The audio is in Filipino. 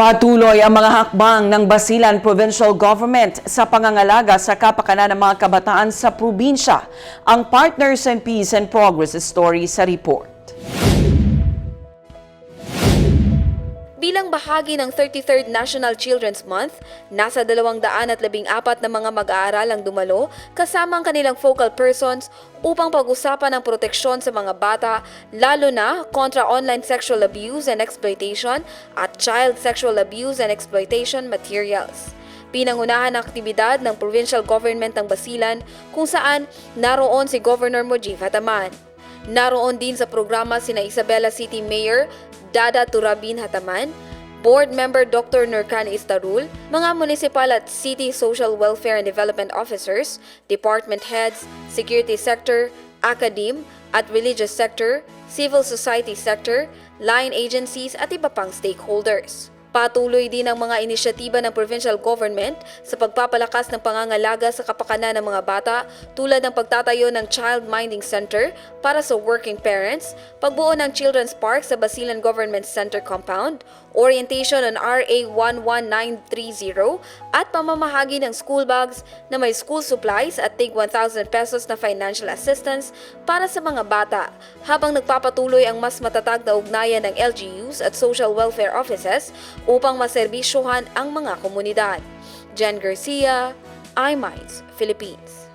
Patuloy ang mga hakbang ng Basilan Provincial Government sa pangangalaga sa kapakanan ng mga kabataan sa probinsya. Ang Partners in Peace and Progress story sa report. Bilang bahagi ng 33rd National Children's Month, nasa 214 na mga mag-aaral ang dumalo kasama ang kanilang focal persons upang pag-usapan ang proteksyon sa mga bata, lalo na kontra online sexual abuse and exploitation at child sexual abuse and exploitation materials. Pinangunahan ang aktibidad ng provincial government ng Basilan kung saan naroon si Governor Mujib Hataman. Naroon din sa programa sina Isabela City Mayor Dada Turabin Hataman, Board Member Dr. Nurkan Istarul, mga municipal at city social welfare and development officers, department heads, security sector, academe at religious sector, civil society sector, line agencies at iba pang stakeholders. Patuloy din ang mga inisyatiba ng provincial government sa pagpapalakas ng pangangalaga sa kapakanan ng mga bata tulad ng pagtatayo ng Child Minding Center para sa working parents, pagbuo ng Children's Park sa Basilan Government Center Compound, orientation on RA 11930 at pamamahagi ng school bags na may school supplies at tig 1,000 pesos na financial assistance para sa mga bata. Habang nagpapatuloy ang mas matatag na ugnayan ng LGUs at social welfare offices upang maserbisyohan ang mga komunidad. Jen Garcia, iMinds, Philippines.